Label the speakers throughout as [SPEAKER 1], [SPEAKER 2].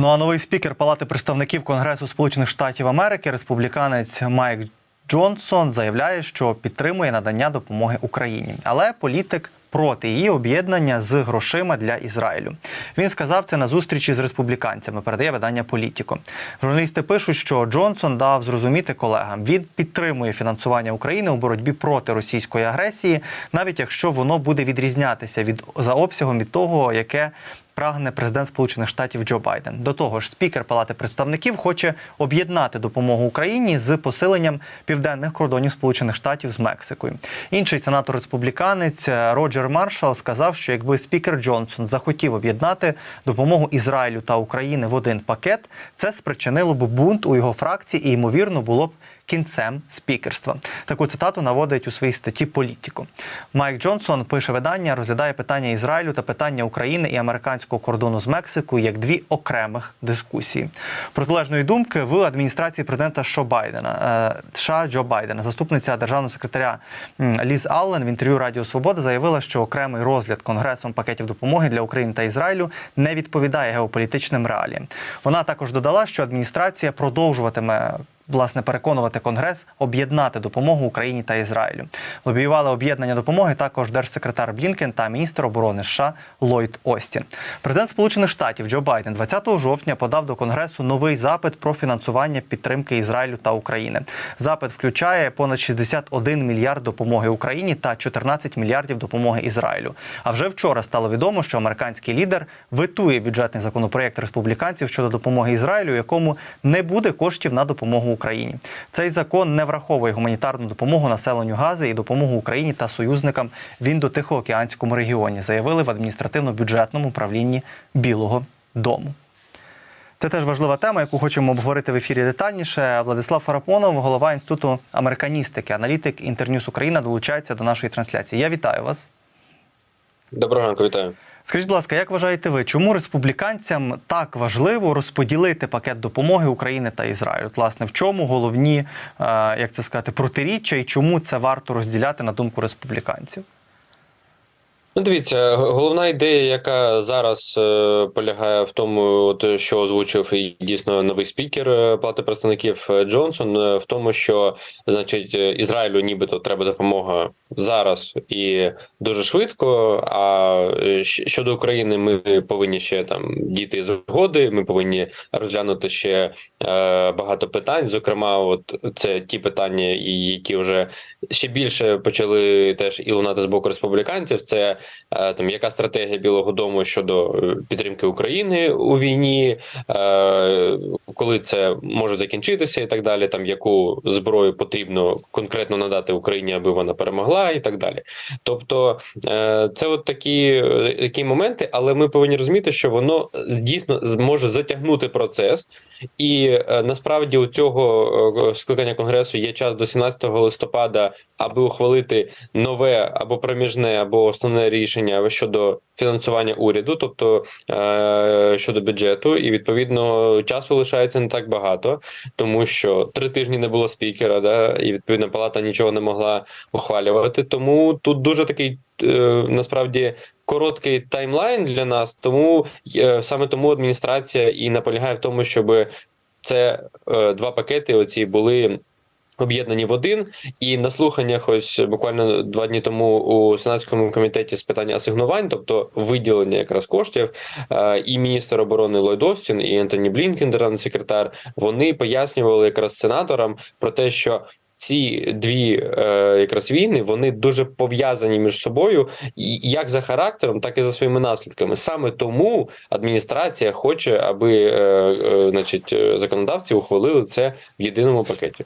[SPEAKER 1] Ну а новий спікер Палати представників Конгресу Сполучених Штатів Америки, республіканець Майк Джонсон, заявляє, що підтримує надання допомоги Україні, але політик. Проти її об'єднання з грошима для Ізраїлю він сказав це на зустрічі з республіканцями. Передає видання Політіко. Журналісти пишуть, що Джонсон дав зрозуміти колегам. Він підтримує фінансування України у боротьбі проти російської агресії, навіть якщо воно буде відрізнятися від за обсягом від того, яке прагне президент Сполучених Штатів Джо Байден. До того ж, спікер Палати представників хоче об'єднати допомогу Україні з посиленням південних кордонів Сполучених Штатів з Мексикою. Інший сенатор республіканець Роджер Маршал сказав, що якби спікер Джонсон захотів об'єднати допомогу Ізраїлю та України в один пакет, це спричинило б бунт у його фракції і ймовірно було б кінцем спікерства. Таку цитату наводить у своїй статті Політіку. Майк Джонсон пише видання, розглядає питання Ізраїлю та питання України і американського кордону з Мексикою як дві окремих дискусії. Протилежної думки в адміністрації президента Шо Байдена е, США Джо Байдена, заступниця державного секретаря Ліз Аллен в інтерв'ю Радіо Свобода заявила, що окремий розгляд конгресом пакетів допомоги для України та Ізраїлю не відповідає геополітичним реаліям. Вона також додала, що адміністрація продовжуватиме власне переконувати Конгрес об'єднати допомогу Україні та Ізраїлю. Лобіювали об'єднання допомоги також держсекретар Блінкен та міністр оборони США Ллойд Остін. Президент Сполучених Штатів Джо Байден 20 жовтня подав до Конгресу новий запит про фінансування підтримки Ізраїлю та України. Запит включає понад 61 мільярд допомоги Україні та 14 мільярдів допомоги Ізраїлю. А вже вчора стало відомо, що американський лідер витує бюджетний законопроєкт республіканців щодо допомоги Ізраїлю, якому не буде коштів на допомогу. Цей закон не враховує гуманітарну допомогу населенню Гази і допомогу Україні та союзникам в індотихоокеанському регіоні, заявили в адміністративно-бюджетному управлінні Білого Дому. Це теж важлива тема, яку хочемо обговорити в ефірі детальніше. Владислав Фарапонов, голова інституту американістики, аналітик Інтерньюз Україна, долучається до нашої трансляції. Я вітаю вас.
[SPEAKER 2] Доброго ранку, вітаю.
[SPEAKER 1] Скажіть, будь ласка, як вважаєте ви, чому республіканцям так важливо розподілити пакет допомоги України та Ізраїлю? Власне, в чому головні, е, як це сказати, протиріччя і чому це варто розділяти на думку республіканців?
[SPEAKER 2] Ну, дивіться, головна ідея, яка зараз е, полягає в тому, от, що озвучив і дійсно новий спікер е, Палати представників е, Джонсон, е, в тому, що значить Ізраїлю нібито треба допомога зараз і дуже швидко. А щодо України, ми повинні ще там дійти згоди. Ми повинні розглянути ще е, багато питань. Зокрема, от це ті питання, які вже ще більше почали теж і лунати з боку республіканців. Це там яка стратегія Білого Дому щодо е, підтримки України у війні, е, коли це може закінчитися, і так далі. Там яку зброю потрібно конкретно надати Україні, аби вона перемогла, і так далі. Тобто, е, це от такі, е, такі моменти, але ми повинні розуміти, що воно дійсно зможе затягнути процес, і е, насправді у цього е, скликання конгресу є час до 17 листопада, аби ухвалити нове або проміжне, або основне рішення щодо фінансування уряду, тобто е, щодо бюджету, і відповідно часу лишається не так багато, тому що три тижні не було спікера, да, і відповідно палата нічого не могла ухвалювати. Тому тут дуже такий. е, Насправді короткий таймлайн для нас, тому е, саме тому адміністрація і наполягає в тому, щоб це е, два пакети. Оці були об'єднані в один. І на слуханнях, ось буквально два дні тому у сенатському комітеті з питань асигнувань, тобто виділення якраз коштів, е, і міністр оборони Ллойд Остін, і Ентоні Блінкен, державний секретар, вони пояснювали якраз сенаторам про те, що. Ці дві е, якраз війни вони дуже пов'язані між собою, як за характером, так і за своїми наслідками. Саме тому адміністрація хоче, аби е, е, значить, е, законодавці ухвалили це в єдиному пакеті.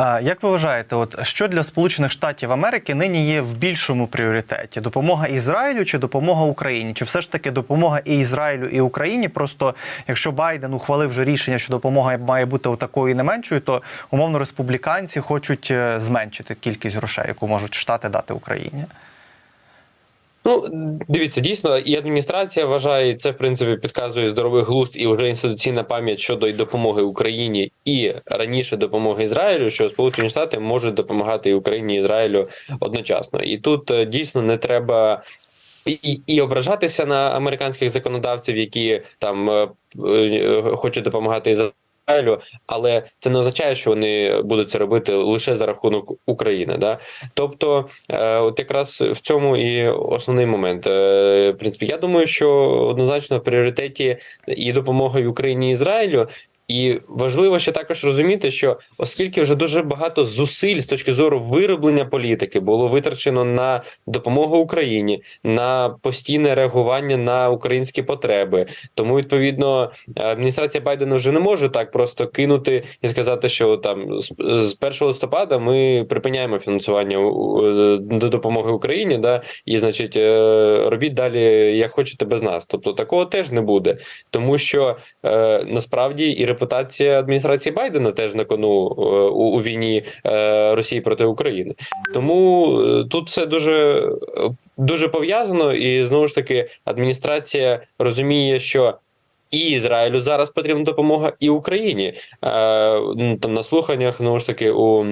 [SPEAKER 1] Як ви вважаєте, от що для Сполучених Штатів Америки нині є в більшому пріоритеті? Допомога Ізраїлю чи допомога Україні? Чи все ж таки допомога і Ізраїлю, і Україні? Просто якщо Байден ухвалив вже рішення, що допомога має бути такою і не меншою, то умовно республіканці хочуть е, зменшити кількість грошей, яку можуть штати дати Україні.
[SPEAKER 2] Ну, дивіться, дійсно, і адміністрація вважає, це в принципі підказує здоровий глузд і вже інституційна пам'ять щодо й допомоги Україні і раніше допомоги Ізраїлю, що Сполучені Штати можуть допомагати і Україні і Ізраїлю одночасно. І тут е, дійсно не треба і, і ображатися на американських законодавців, які там е, е, хочуть допомагати Ізраїлю, але це не означає, що вони будуть це робити лише за рахунок України. Да? Тобто, е, от якраз в цьому і основний момент. Е, в принципі, я думаю, що однозначно в пріоритеті і допомога Україні і Ізраїлю. І важливо ще також розуміти, що оскільки вже дуже багато зусиль з точки зору вироблення політики було витрачено на допомогу Україні, на постійне реагування на українські потреби, тому відповідно адміністрація Байдена вже не може так просто кинути і сказати, що там з, з 1 листопада ми припиняємо фінансування до допомоги Україні, да і значить е, робіть далі як хочете без нас. Тобто такого теж не буде, тому що е, насправді і репутація адміністрації Байдена теж на кону е, у, у війні е, Росії проти України. Тому е, тут все дуже, дуже пов'язано, і знову ж таки адміністрація розуміє, що. І Ізраїлю зараз потрібна допомога, і Україні. Е, там на слуханнях знову ж таки у.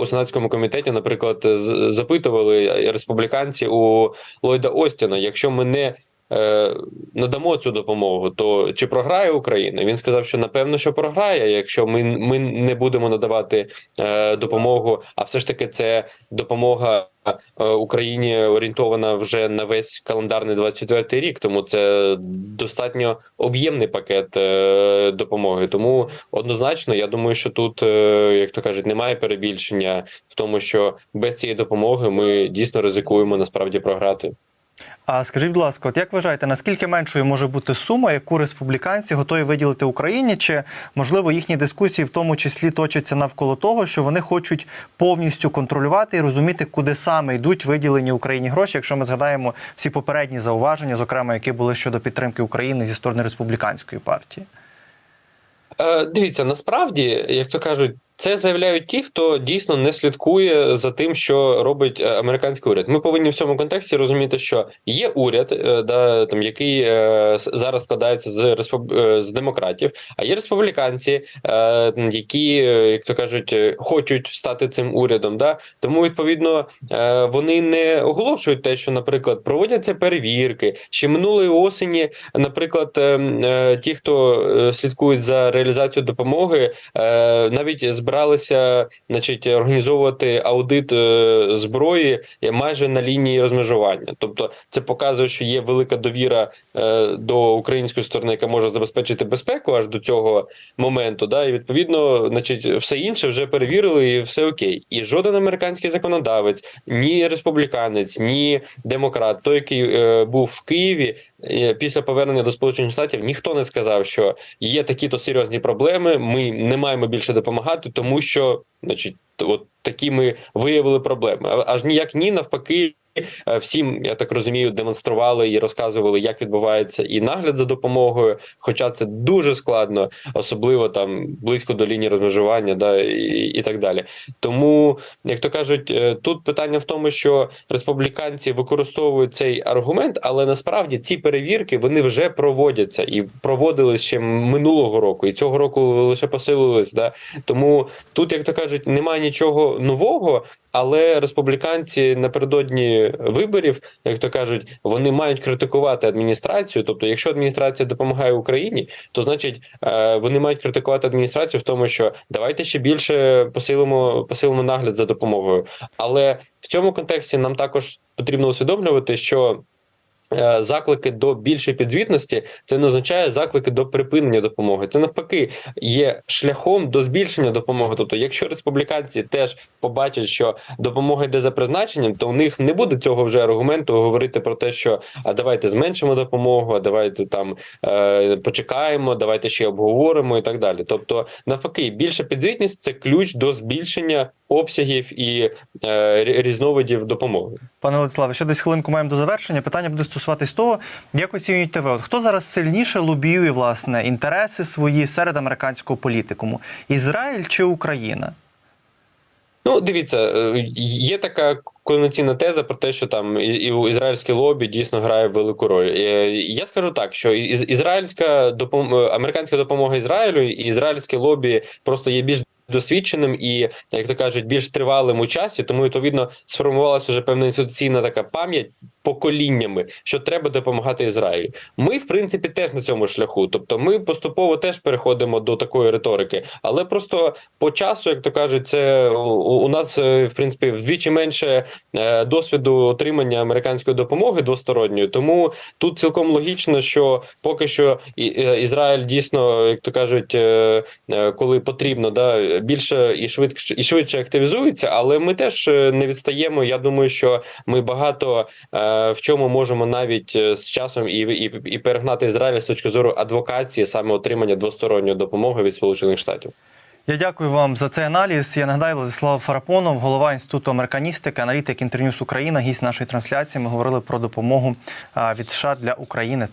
[SPEAKER 2] У сенатському комітеті, наприклад, з- запитували республіканці у Ллойда Остіна, якщо ми не надамо цю допомогу, то чи програє Україна? Він сказав, що напевно, що програє, якщо ми, ми не будемо надавати е, допомогу, а все ж таки це допомога е, Україні орієнтована вже на весь календарний 24 рік, тому це достатньо об'ємний пакет е, допомоги. Тому однозначно, я думаю, що тут, е, як то кажуть, немає перебільшення в тому, що без цієї допомоги ми дійсно ризикуємо насправді програти.
[SPEAKER 1] А скажіть, будь ласка, от як вважаєте, наскільки меншою може бути сума, яку республіканці готові виділити Україні? Чи можливо їхні дискусії в тому числі точаться навколо того, що вони хочуть повністю контролювати і розуміти, куди саме йдуть виділені Україні гроші, якщо ми згадаємо всі попередні зауваження, зокрема які були щодо підтримки України зі сторони республіканської партії?
[SPEAKER 2] Е, дивіться, насправді, як то кажуть, це заявляють ті, хто дійсно не слідкує за тим, що робить е, американський уряд. Ми повинні в цьому контексті розуміти, що є уряд, е, да, там який е, зараз складається з з демократів, а є республіканці, які, як то кажуть, хочуть стати цим урядом. Да? Тому відповідно вони не оголошують те, що, наприклад, проводяться перевірки. Ще минулої осені, наприклад, е, е, ті, хто слідкують за реалізацією допомоги, навіть збиралися, значить, організовувати аудит е, зброї майже на лінії розмежування. Тобто, це показує, що є велика довіра е, до української сторони, яка може забезпечити безпеку аж до цього моменту. Да, і відповідно, значить, все інше вже перевірили, і все окей. І жоден американський законодавець, ні республіканець, ні демократ, той, який е, був в Києві після повернення до Сполучених Штатів, ніхто не сказав, що є такі-то серйозні проблеми. Ми не маємо більше допомагати, тому що, значить, от такі ми виявили проблеми. Аж ніяк ні, навпаки. Е, Всім, я так розумію, демонстрували і розказували, як відбувається і нагляд за допомогою. Хоча це дуже складно, особливо там близько до лінії розмежування, да і, і так далі. Тому, як то кажуть, е, тут питання в тому, що республіканці використовують цей аргумент, але насправді ці перевірки вони вже проводяться і проводились ще минулого року, і цього року лише посилились. Да? Тому тут, як то кажуть, немає нічого нового, але республіканці напередодні виборів, як то кажуть, вони мають критикувати адміністрацію. Тобто, якщо адміністрація допомагає Україні, то значить е, вони мають критикувати адміністрацію в тому, що давайте ще більше посилимо посилимо нагляд за допомогою. Але в цьому контексті нам також потрібно усвідомлювати, що. Е, Заклики до більшої підзвітності це не означає заклики до припинення допомоги. Це навпаки є шляхом до збільшення допомоги. Тобто, якщо республіканці теж побачать, що допомога йде за призначенням, то у них не буде цього вже аргументу говорити про те, що а давайте зменшимо допомогу, а давайте там е, почекаємо, давайте ще обговоримо і так далі. Тобто, навпаки, більша підзвітність це ключ до збільшення обсягів і е, різновидів допомоги.
[SPEAKER 1] Пане Владиславе, ще десь хвилинку маємо до завершення. Питання буде стосуватись того, як оцінюєте ви, от хто зараз сильніше лобіює власне інтереси свої серед американського політикуму? Ізраїль чи Україна?
[SPEAKER 2] Ну, дивіться, е, є така конвенційна теза про те, що там і, ізраїльське лобі дійсно грає велику роль. Е, Я скажу так, що ізраїльська допом... е, американська допомога Ізраїлю і ізраїльське лобі просто є більш досвідченим і, як то кажуть, більш тривалим у часі. Тому відповідно сформувалася вже певна інституційна така пам'ять поколіннями, що треба допомагати Ізраїлю. Ми, в принципі, теж на цьому шляху. Тобто, ми поступово теж переходимо до такої риторики, але просто по часу, як то кажуть, це у, нас е, в принципі вдвічі менше е, досвіду отримання американської допомоги двосторонньої. Тому тут цілком логічно, що поки що е, Ізраїль дійсно, як то кажуть, коли потрібно, да більше і швидше і швидше активізується, але ми теж е, не відстаємо. Я думаю, що ми багато е, в чому можемо навіть е, з часом і, і, і перегнати Ізраїль з точки зору адвокації, саме отримання двосторонньої допомоги від Сполучених Штатів.
[SPEAKER 1] Я дякую вам за цей аналіз. Я нагадаю, Владислав Фарапонов, голова інституту американістики, аналітик інтерньюз Україна, гість нашої трансляції. Ми говорили про допомогу від США для України та